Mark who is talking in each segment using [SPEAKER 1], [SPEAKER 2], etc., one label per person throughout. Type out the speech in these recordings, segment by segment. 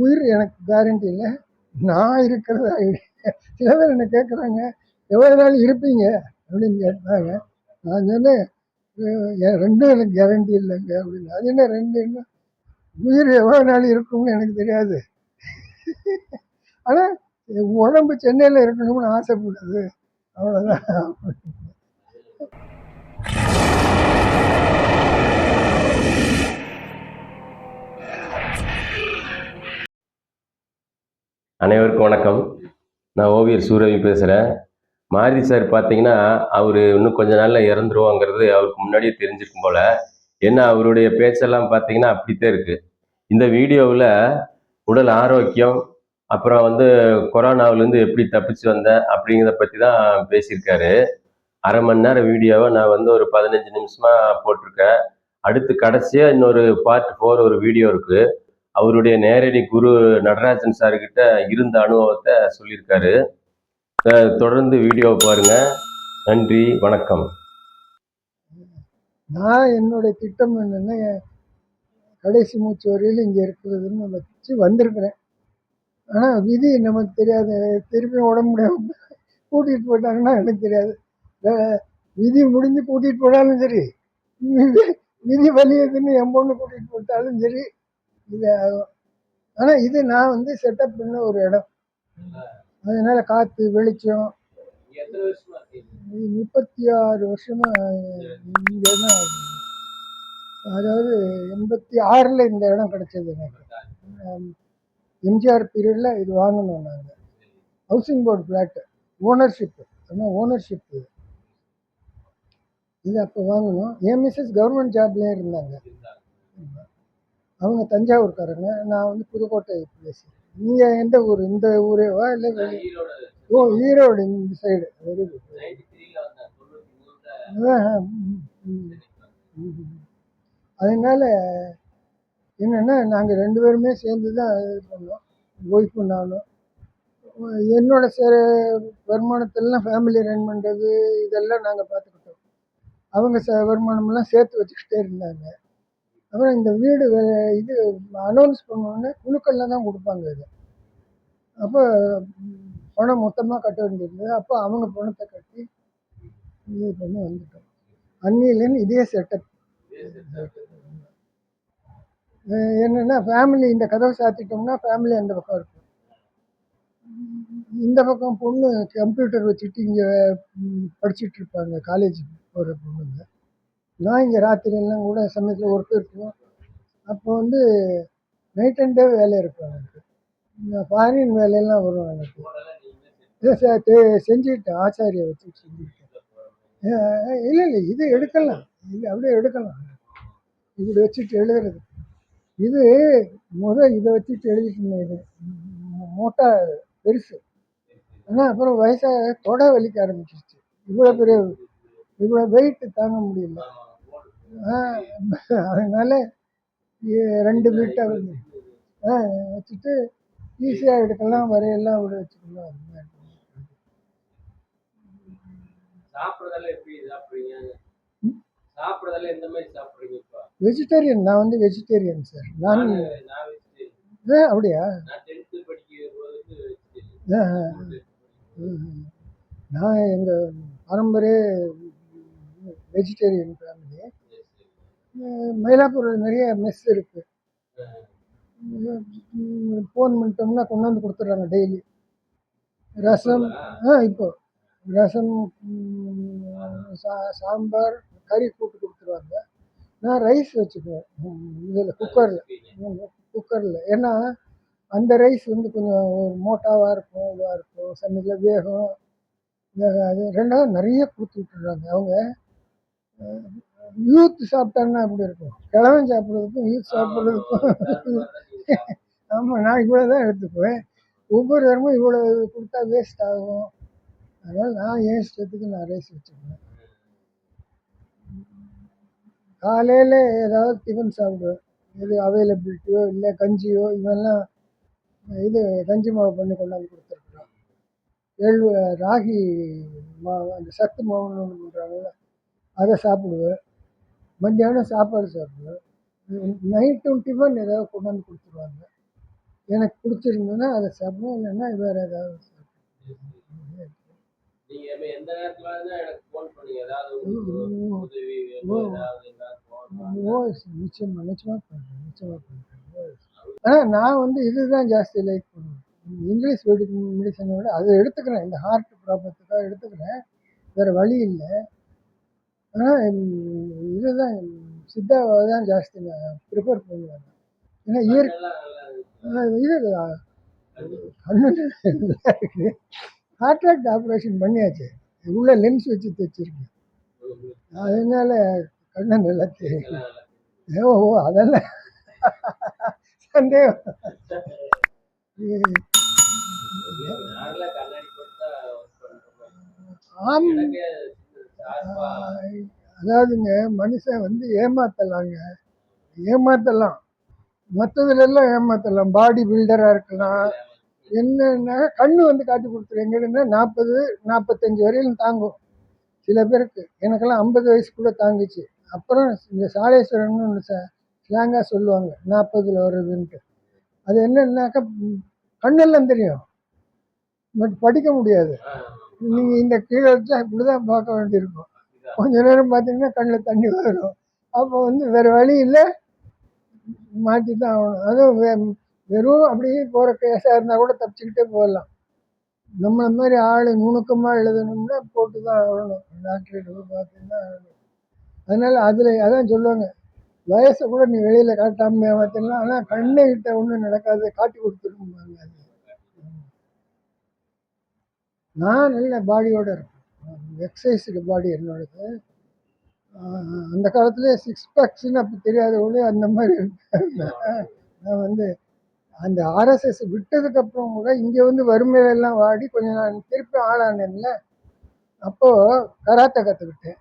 [SPEAKER 1] உயிர் எனக்கு கேரண்டி இல்லை. நான் இருக்கிறது சில பேர் என்ன கேட்குறாங்க எவ்வளோ நாள் இருப்பீங்க? அப்படின்னு கேட்டாங்க நான் சொன்னேன் ரெண்டும் எனக்கு கேரண்டி இல்லைங்க. அப்படின்னு. அது என்ன ரெண்டு என்ன? உயிர் எவ்வளோ நாள் இருக்கும்னு எனக்கு தெரியாது. ஆனால் உடம்பு சென்னையில் இருக்கணும்னு ஆசைப்படுது. அவ்வளோதான்
[SPEAKER 2] அனைவருக்கும் வணக்கம். நான் ஓவியர் சூரவி பேசுகிறேன் மாருதி சார் பார்த்தீங்கன்னா அவர் இன்னும் கொஞ்ச நாளில் இறந்துருவாங்கிறது அவருக்கு முன்னாடியே தெரிஞ்சிருக்கும் போல். ஏன்னா அவருடைய பேச்செல்லாம் பார்த்தீங்கன்னா அப்படித்தான் இருக்குது இந்த வீடியோவில் உடல் ஆரோக்கியம் அப்புறம் வந்து கொரோனாவிலேருந்து எப்படி தப்பிச்சு வந்தேன் அப்படிங்கிறத பற்றி தான் பேசியிருக்காரு. அரை மணி நேரம் வீடியோவை நான் வந்து ஒரு பதினஞ்சு நிமிஷமாக போட்டிருக்கேன். அடுத்து கடைசியாக இன்னொரு பார்ட் ஃபோர் ஒரு வீடியோ இருக்குது அவருடைய நேரடி குரு நடராஜன் சார்கிட்ட இருந்த அனுபவத்தை சொல்லியிருக்காரு. தொடர்ந்து வீடியோ பாருங்க. நன்றி வணக்கம்.
[SPEAKER 1] நான் என்னுடைய திட்டம் என்னென்னா கடைசி மூச்சு வரையில் இங்கே இருக்கிறதுன்னு வச்சு வந்திருக்கிறேன். ஆனால் விதி நமக்கு தெரியாது திருப்பி உடம்பு முடியாம கூட்டிகிட்டு போயிட்டாங்கன்னா எனக்கு தெரியாது. விதி முடிஞ்சு கூட்டிகிட்டு போனாலும் சரி விதி- வலியதுன்னு என் பொண்ணு கூட்டிகிட்டு போட்டாலும் சரி இது ஆனால் இது நான் வந்து செட்டப் பண்ண ஒரு இடம். அதனால காற்று வெளிச்சம். இது முப்பத்தி ஆறு வருஷமா இங்கே தான் அதாவது எண்பத்தி ஆறில் இந்த இடம் கிடைச்சது எனக்கு. எம்ஜிஆர் பீரியடில் இது வாங்கினோம் நாங்கள் ஹவுசிங் போர்டு ஃப்ளாட்டு ஓனர்ஷிப்பு ஆனால் ஓனர்ஷிப் இது அப்போ வாங்கினோம் என் மிஸ்ஸஸ் கவர்மெண்ட் ஜாப்லேயே இருந்தாங்க. அவங்க தஞ்சாவூர்காரங்க நான் வந்து புதுக்கோட்டை பிளேஸ் நீங்கள் எந்த ஊர்? இந்த ஊரேவா இல்லை வெளி? ஓ ஈரோடு இந்த சைடு வெரி குட். அதனால என்னென்னா நாங்கள் ரெண்டு பேருமே சேர்ந்து தான் இது பண்ணோம். ஒய்ஃபு நானும். என்னோட சேர வருமானத்தெல்லாம் ஃபேமிலி ரன் பண்ணுறது இதெல்லாம் நாங்கள் பார்த்துக்கிட்டோம். அவங்க ச வருமானமெல்லாம் சேர்த்து வச்சுக்கிட்டே இருந்தாங்க. அப்புறம் இந்த வீடு இது அனௌன்ஸ் பண்ணோடனே குழுக்கள்ல தான் கொடுப்பாங்க இது. அப்போ பணம் மொத்தமாக கட்ட வேண்டியிருந்தது அப்போ அவங்க பணத்தை கட்டி இது பண்ணி வந்துட்டோம். அன்னிலேருந்து இதே செட்டப் என்னென்னா ஃபேமிலி இந்த கதவை சாத்திட்டோம்னா ஃபேமிலி அந்த பக்கம் இருக்கும். இந்த பக்கம் பொண்ணு கம்ப்யூட்டர் வச்சுட்டு இங்கே படிச்சுட்டு இருப்பாங்க காலேஜ் போகிற பொண்ணுங்க. நான் இங்கே ராத்திரியெல்லாம் கூட சமயத்தில் ஒர்க் இருக்கும். அப்போ வந்து நைட் அண்ட் டே வேலை இருக்கும் எனக்கு. இந்த ஃபாரின் வேலையெல்லாம் வரும் எனக்கு. செஞ்சுக்கிட்டேன் ஆச்சாரியை வச்சு செஞ்சுக்கிட்டேன் இல்லை இல்லை இது எடுக்கலாம். இது அப்படியே எடுக்கலாம். இப்படி வச்சுட்டு எழுதுறது. இது முதல் இதை வச்சுட்டு எழுதிட்டு இது. மோட்டா பெருசு. ஆனால் அப்புறம் வயசாக தொடை வலிக்க ஆரம்பிச்சிருச்சு. இவ்வளோ பெரிய இவ்வளோ வெயிட் தாங்க முடியல. அதனால ரெண்டு ஆ, வச்சுட்டு ஈஸியாக எடுக்கலாம் வரையெல்லாம் விட வச்சுக்கலாம். வெஜிடேரியன் நான் வந்து வெஜிடேரியன் சார் நான். ஆ, அப்படியா.
[SPEAKER 3] நான்
[SPEAKER 1] எங்கள் பாரம்பரிய வெஜிடேரியன் ஃபேமிலி மயிலாப்பூரில் நிறைய மெஸ் இருக்குது ஃபோன் பண்ணிட்டோம்னா கொண்டாந்து கொடுத்துட்றாங்க டெய்லி ரசம் ஆ இப்போ. ரசம் சா சாம்பார் கறி கூட்டு கொடுத்துருவாங்க. நான் ரைஸ் வச்சுக்குவேன். இதில் குக்கரில் குக்கரில் ஏன்னா அந்த ரைஸ் வந்து கொஞ்சம் ஒரு மோட்டாவாக இருக்கும் இதாக இருக்கும். சமயத்தில் வேகம் வேகாது. ரெண்டாவது நிறைய கொடுத்து விட்டுறாங்க அவங்க யூத் சாப்பிட்டாங்கன்னா அப்படி இருக்கும்? கிழவன் சாப்பிட்றதுக்கும் யூத் சாப்பிட்றதுக்கும். ஆமாம் நான் இவ்வளோ தான் எடுத்துக்குவேன். ஒவ்வொரு தரமும் இவ்வளோ கொடுத்தா வேஸ்ட் ஆகும். அதனால் நான் ஏன் இஷ்டத்துக்கு நான் ரேஸ் வச்சுக்குவேன். காலையில் ஏதாவது டிஃபன் சாப்பிடுவேன். எது அவைலபிலிட்டியோ இல்லை கஞ்சியோ இவெல்லாம் இது கஞ்சி மாவு பண்ணி கொண்டாந்து கொடுத்துருக்குறோம் எள்ளு ராகி மாவு அந்த சத்து மாவுன்னு ஒன்று பண்ணுறாங்கல்ல அதை சாப்பிடுவேன். மத்தியானம் சாப்பாடு சாப்பிடுவேன். நைட்டும் டிஃபன் ஏதாவது கொண்டாந்து கொடுத்துருவாங்க. எனக்கு பிடிச்சிருந்ததுன்னா அதை சாப்பிடுவேன் இல்லைன்னா வேறு ஏதாவது சாப்பிடுவேன்.
[SPEAKER 3] நீங்க எப்ப எந்த நேரத்துல வேணா எனக்கு ஃபோன் பண்ணுங்க. ஏதாவது
[SPEAKER 1] ம்,
[SPEAKER 3] உங்களுக்கு
[SPEAKER 1] ம்.
[SPEAKER 3] உதவி
[SPEAKER 1] ஓ.
[SPEAKER 3] வேணும் ஏதாவது ஏதாவது phone
[SPEAKER 1] ஓஎஸ் நிச்சயமாக நிச்சயமாக பண்ணுறேன் நிச்சயமாக பண்ணுறேன். ஆனால் நான் வந்து இதுதான் ஜாஸ்தி லைக் பண்ணுவேன். இங்கிலீஷ் மெடிசனை விட அதை எடுத்துக்கிறேன். இந்த ஹார்ட் ப்ராப்ளத்துக்காக எடுத்துக்கிறேன். வேறு வழி இல்லை. ஆனால் இதுதான் சித்தாவை தான் ஜாஸ்தி. நான் ப்ரிஃபர் பண்ணுவேன். ஏன்னா இயற்கை. இது கண்ணு இருக்குது காட்ராக்ட் ஆப்ரேஷன் பண்ணியாச்சு. உள்ள லென்ஸ் வச்சு தைச்சிருக்கேன். அதனால கண்ணு நல்லா தெரியும். ஓ அதெல்லாம் சந்தேகம். ஆம். அதாவதுங்க மனுஷன் வந்து ஏமாத்தலாங்க. ஏமாத்தலாம். மற்றதுல எல்லாம் ஏமாத்தலாம் பாடி பில்டராக இருக்கலாம். என்னன்னா கண்ணு வந்து காட்டி கொடுத்துரும். எங்கன்னா நாற்பது நாற்பத்தஞ்சு வரையிலும் தாங்கும். சில பேருக்கு. எனக்கெல்லாம் ஐம்பது வயசு கூட தாங்கிச்சு. அப்புறம் இந்த சாலேஸ்வரன் ஒன்று ஸ்லாங்காக சொல்லுவாங்க. நாற்பதுல வருதுன்ட்டு. அது என்னன்னாக்கா கண்ணெல்லாம் தெரியும். பட் படிக்க முடியாது. நீங்கள் இந்த கீழே வச்சா இப்படி தான் பார்க்க வேண்டியிருக்கும். கொஞ்ச நேரம் பார்த்தீங்கன்னா கண்ணில் தண்ணி வரும். அப்போ வந்து வேறு வழி இல்லை. மாட்டி தான் ஆகணும். அதுவும் வெ- வெறும் அப்படியே போகிற கேஸாக இருந்தால் கூட தப்பிச்சுக்கிட்டே போகலாம். நம்மளை மாதிரி ஆள் நுணுக்கமாக எழுதணும்னா போட்டு தான் ஆகணும் டாக்டர்கிட்ட பார்த்து பார்த்தீங்கன்னா ஆகணும். அதனால் அதில் அதான் சொல்லுவாங்க. வயசை கூட நீ வெளியில் காட்டாமல் பார்த்தீங்கன்னா ஆனால் கண்ணை கிட்ட ஒன்றும் நடக்காது. காட்டி கொடுத்துருப்பாங்க அது. நான் நல்ல பாடியோட இருக்கேன் எக்ஸசைஸுக்கு பாடி என்னோடது. அந்த காலத்துல சிக்ஸ் பேக்ஸ்னு அப்போ தெரியாதவங்களே அந்த மாதிரி நான் வந்து அந்த ஆர்எஸ்எஸ் விட்டதுக்கப்புறம் கூட இங்கே வந்து வறுமையிலெல்லாம் வாடி கொஞ்சம் நான் திருப்பி ஆளானேன்ல அப்போது கராத்தே கற்றுக்கிட்டேன்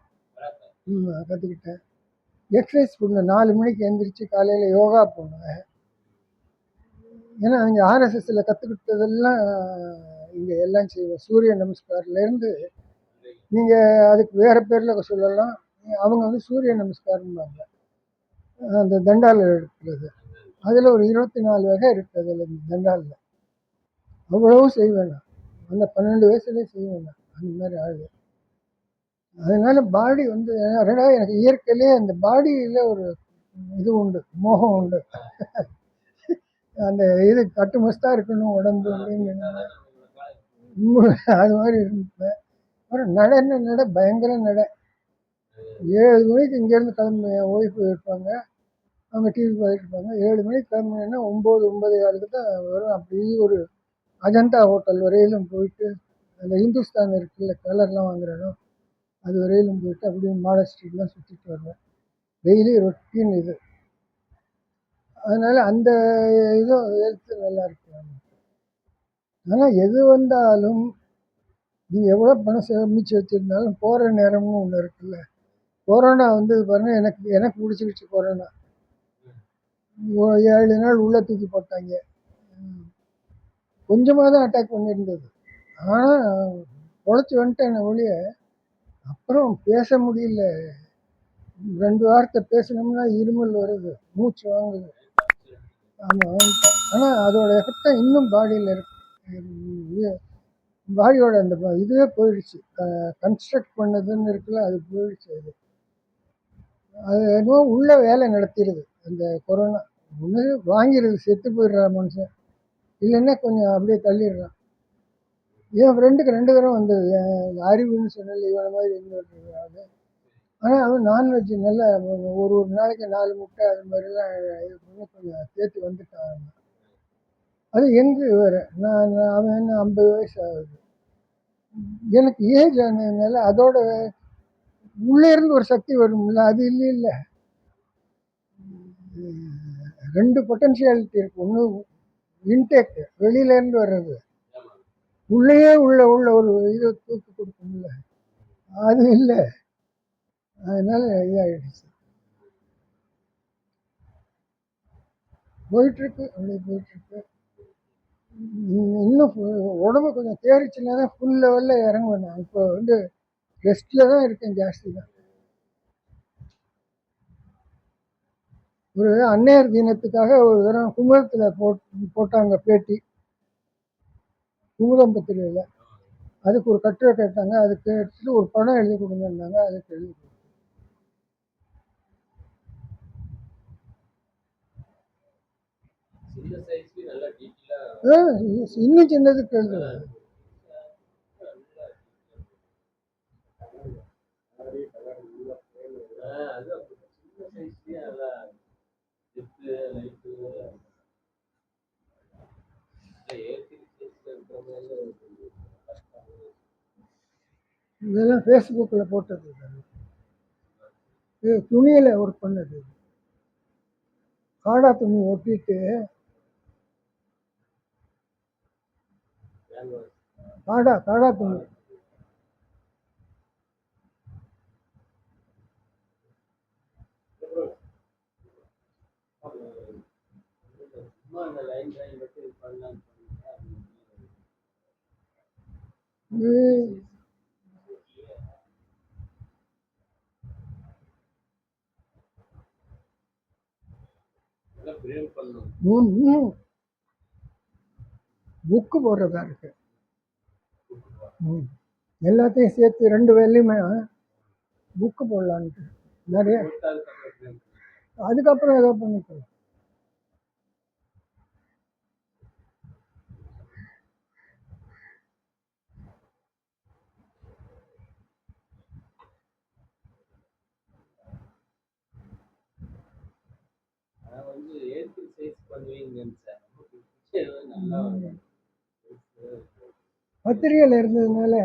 [SPEAKER 1] ம் கற்றுக்கிட்டேன் எக்ஸசைஸ் பண்ணேன் நாலு மணிக்கு எந்திரிச்சு காலையில் யோகா பண்ணுவேன். ஏன்னா இங்கே ஆர்எஸ்எஸ்ல கற்றுக்கிட்டதெல்லாம் இங்கே எல்லாம் செய்வேன். சூரிய நமஸ்கார்லேருந்து நீங்கள் அதுக்கு வேறு பேரில் சொல்லலாம். அவங்க வந்து சூரிய நமஸ்காரம்பாங்க. அந்த தண்டால் இருக்கிறது அதில் ஒரு இருபத்தி நாலு வகை இருக்குது அதில் இந்த தண்டாலில். அவ்வளவும் செய்வேன் நான் அந்த பன்னெண்டு வயசுலேயே செய்வேன் நான் அந்த மாதிரி ஆள். அதனால பாடி வந்து ரெண்டாவது எனக்கு இயற்கையிலே அந்த பாடியில் ஒரு இது உண்டு மோகம் உண்டு. அந்த இது கட்டுமஸ்தாக இருக்கணும் உடம்பு அப்படின்னு. அது மாதிரி இருந்தேன் அப்புறம் நடன நட பயங்கர நட. ஏழு மணிக்கு இங்கேருந்து கிளம்பி என் ஒய்ஃபு இருப்பாங்க அவங்க டிவி பார்த்துட்டு இருப்பாங்க. ஏழு மணிக்கு கிளம்புனேன்னா ஒம்பது ஒம்பது காலுக்கு தான் வரும். அப்படியே ஒரு அஜந்தா ஹோட்டல் வரையிலும் போயிட்டு அந்த இந்துஸ்தான் இருக்குல்ல கலர்லாம் வாங்குற இடம். அது வரையிலும் போயிட்டு அப்படியே மாடா ஸ்ட்ரீட்லாம் சுற்றிட்டு வருவேன். டெய்லி ரொட்டீன் இது. அதனால் அந்த இதுவும் ஹெல்த்து நல்லா இருக்கு ஆனால் எது வந்தாலும் நீ எவ்வளோ பணம் சேமித்து வச்சுருந்தாலும் போகிற நேரம்னு ஒன்று இருக்குல்ல. கொரோனா வந்து பாருங்க எனக்கு எனக்கு பிடிச்சிக்கிச்சு கொரோனா. ஒரு ஏழு நாள் உள்ளே தூக்கி போட்டாங்க. கொஞ்சமாக தான் அட்டாக் பண்ணியிருந்தது. ஆனால் பொழைச்சி வந்துட்டேன் ஒழிய அப்புறம் பேச முடியல. ரெண்டு வார்த்தை பேசணும்னா இருமல் வருது மூச்சு வாங்குது. ஆமாம் ஆனால் அதோட எஃபெக்ட் தான் இன்னும் பாடியில் இருக்கு. பாடியோட அந்த இதுவே போயிடுச்சு. கன்ஸ்ட்ரக்ட் பண்ணதுன்னு இருக்குல்ல அது போயிடுச்சு அது. அது என்னவோ உள்ள வேலை நடத்திடுது அந்த கொரோனா ஒன்று வாங்கிடுது செத்து போயிடுறா மனுஷன். இல்லைன்னா கொஞ்சம் அப்படியே தள்ளிடுறான். என் ஃப்ரெண்டுக்கு ரெண்டு தடவை வந்தது. என் அறிவுன்னு சொன்னல இவனை மாதிரி இன்னொரு ஆனால் அவன் நான்வெஜ் நல்லா ஒரு ஒரு நாளைக்கு நாலு முட்டை அது மாதிரிலாம் இது பண்ணி கொஞ்சம் சேர்த்து வந்துட்டான். அது எங்கே வேறு? நான் அவன் என்ன ஐம்பது வயசு ஆகுது. எனக்கு ஏஜ் ஆனதுனால அதோட உள்ளே இருந்து ஒரு சக்தி வரும்ல அது இல்லை இல்லை. ரெண்டு பொட்டன்ஷியாலிட்டி இருக்கு. ஒன்று இன்டேக் வெளியிலேருந்து வர்றது. உள்ளேயே உள்ள உள்ள ஒரு இதை தூக்கி கொடுக்கும்ல. அது இல்லை. அதனால இதாகிடுச்சு போயிட்டுருக்கு அப்படியே போயிட்டுருக்கு இன்னும் உடம்பு கொஞ்சம் தேறிச்சுன்னா தான் ஃபுல் லெவலில் இறங்குவேன் நான் இப்போ வந்து ரெஸ்ட்டில் தான் இருக்கேன் ஜாஸ்தி தான். ஒரு அன்னையர் தினத்துக்காக ஒரு தரம் குமுதத்தில் போட் போட்டாங்க பேட்டி. குமுதம் பத்திரிகையில். அதுக்கு ஒரு கட்டுரை கேட்டாங்க. அதுக்கு எடுத்துட்டு ஒரு படம் எழுதி கொடுங்கன்னாங்க. அதுக்கு எழுதி கொடுத்தேன்.
[SPEAKER 3] சின்ன சைஸ்லயும் நல்லா டீட்டெயிலா
[SPEAKER 1] ஆ, இ- இன்னும்
[SPEAKER 3] சின்னது கேள்வி
[SPEAKER 1] இதெல்லாம் ஃபேஸ்புக்கில் போட்டது. துணியில் ஒர்க் பண்ணது. காடா துணி ஒட்டிட்டு
[SPEAKER 3] அது
[SPEAKER 1] இது
[SPEAKER 3] நல்லா பிரேம் பண்ணணும்.
[SPEAKER 1] மூணு புக்கு போடுறதா இருக்கு. ம். எல்லாத்தையும் சேர்த்து ரெண்டு வேலையுமே புக்கு போடலான்ட்டு. நிறைய
[SPEAKER 3] அதுக்கப்புறம்
[SPEAKER 1] ஏதோ பண்ணிக்கலாம்
[SPEAKER 3] வந்து ஏற்றி சைஸ் பண்ணுவீங்கன்னு சார் நல்லா
[SPEAKER 1] பத்திரிகையில் இருந்ததுனால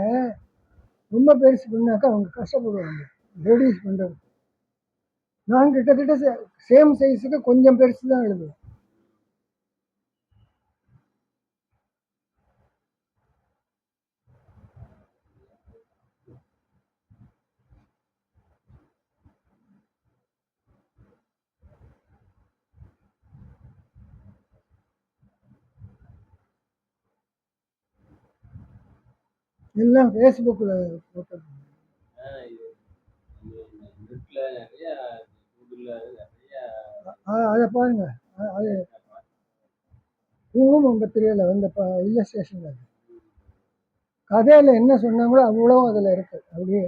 [SPEAKER 1] ரொம்ப பெருசு பண்ணாக்கா அவங்க கஷ்டப்படுவாங்க. ரெடியூஸ் பண்ணுறது நான் கிட்டத்தட்ட சேம் சைஸுக்கு கொஞ்சம் பெருசு தான் எழுதுவேன். எல்லாம் ஃபேஸ்புக்கில் அ- அதை பாருங்க. அது குங்குமம் பத்திரிகையில் வந்த ப அது. கதையில் என்ன சொன்னாங்களோ அவ்வளோ அதில் இருக்கு. அப்படியே.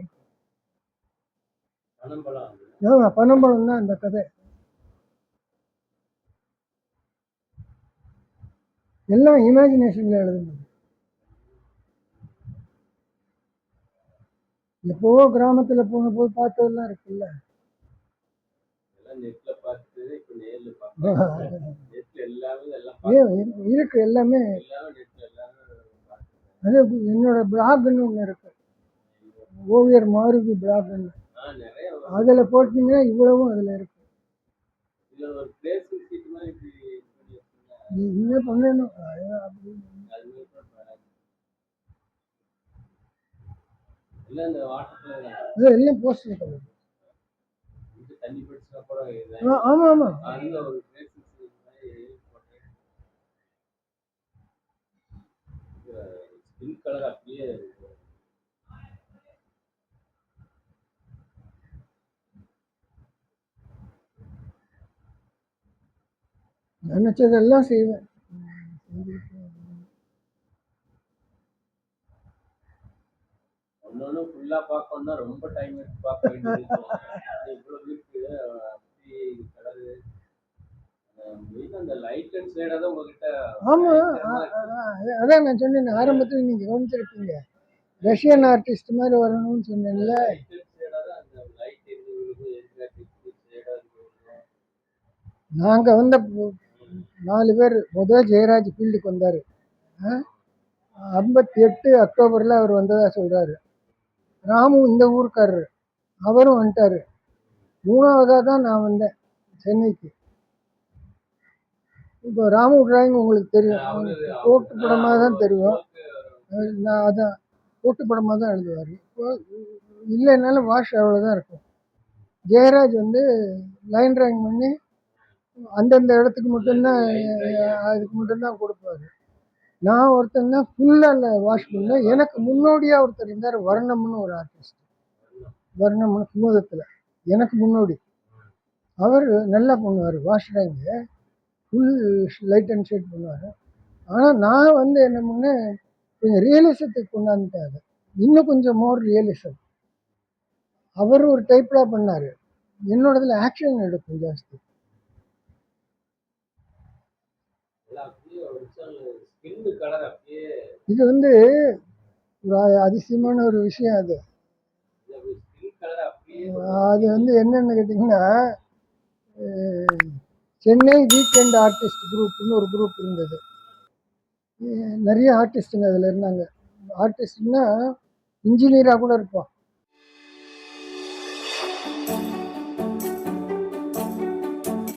[SPEAKER 1] ஆமா பனம்பழம் தான் அந்த கதை. எல்லாம் இமேஜினேஷனில் எழுதுனது. எப்போவோ கிராமத்தில் போன போது பார்த்ததெல்லாம் இருக்குல்ல? இருக்கு- எல்லாமே. அது என்னோட பிளாக்னு ஒன்று இருக்கு. ஓவியர் மாருதி பிளாக்னு. அதில் போட்டிங்கன்னா இவ்வளவும் அதில் இருக்கு.
[SPEAKER 3] ஒரு பிளேஸ் சீட் மாதிரி இப்படி பண்ணி வச்சிருந்தா,
[SPEAKER 1] நீ என்ன பண்ணணும் அது அப்படி
[SPEAKER 3] அது மாதிரி கூட வராது. எல்லாம் இந்த வாட்டர்ல
[SPEAKER 1] அது எல்லாம் போஸ்டர் பண்ணுது
[SPEAKER 3] இது தண்ணி பிடிச்சா கூட இது
[SPEAKER 1] ஆ ஆமாம் ஆமாம்
[SPEAKER 3] அதுல ஒரு பிளேஸ் சீட் மாதிரி போட்டு ஸ்கின் கலர் அப்படியே இருக்கு.
[SPEAKER 1] நினச்சதெல்லாம் செய்வேன்.
[SPEAKER 3] ஒன்னொன்னு ஃபுல்லா பார்க்கணும்னா ரொம்ப டைம் எடுத்து பார்க்க வேண்டியது. இவ்வளவு இருக்கு அப்படி கலரு மெயின் அந்த லைட் அண்ட் ஷேடா தான் உங்ககிட்ட
[SPEAKER 1] ஆமாம் அதான் நான் சொன்னேன் ஆரம்பத்தில் நீங்கள் கவனிச்சிருப்பீங்க. ரஷ்யன் ஆர்டிஸ்ட் மாதிரி வரணும்னு சொன்னேன்ல. நாங்கள் வந்த நாலு பேர் முதல் ஜெயராஜ் ஃபீல்டுக்கு வந்தார். ஐம்பத்தி எட்டு அக்டோபரில் அவர் வந்ததாக சொல்கிறாரு ராமு இந்த ஊருக்காரரு. அவரும் வந்துட்டாரு. மூணாவதாக தான் நான் வந்தேன் சென்னைக்கு. இப்போ ராமு டிராயிங் உங்களுக்கு தெரியும். கோட்டு படமாக தான் தெரியும். நான் அதான் கோட்டு படமாக தான் எழுதுவார். இப்போ இல்லைனாலும் வாஷ் அவ்வளோதான் இருக்கும். ஜெயராஜ் வந்து லைன் டிராயிங் பண்ணி அந்தந்த இடத்துக்கு மட்டும்தான் அதுக்கு மட்டும்தான் கொடுப்பாரு. நான் ஒருத்தன் தான் ஃபுல்லாக வாஷ் பண்ணேன் எனக்கு முன்னோடியாக ஒருத்தர் இருந்தார் வர்ணம்னு ஒரு ஆர்டிஸ்ட் வர்ணம்னு குமுதத்தில். எனக்கு முன்னோடி. அவர் நல்லா பண்ணுவார் வாஷ் டைமில் ஃபுல் லைட் அண்ட் ஷேட் பண்ணுவார். ஆனால் நான் வந்து என்ன பண்ணேன் கொஞ்சம் ரியலிசத்துக்கு கொண்டாந்துட்டேன் அதை. இன்னும் கொஞ்சம் மோர் ரியலிசம் அவர் ஒரு டைப்பில் பண்ணார். என்னோடதுல ஆக்ஷன் எடுக்கும் ஜாஸ்தி
[SPEAKER 3] எல்லாம் அப்படியே ஒரிஜினல் ஸ்கின் கலர் அப்படியே
[SPEAKER 1] இது வந்து ஒரு அதிசயமான ஒரு விஷயம் அது. அது வந்து என்னன்னு கேட்டிங்கன்னா சென்னை வீக்கெண்ட் ஆர்டிஸ்ட் குரூப்னு ஒரு குரூப் இருந்தது. நிறைய ஆர்டிஸ்ட்டுங்க அதில் இருந்தாங்க. ஆர்டிஸ்ட்னா இன்ஜினியராக கூட இருப்பான்.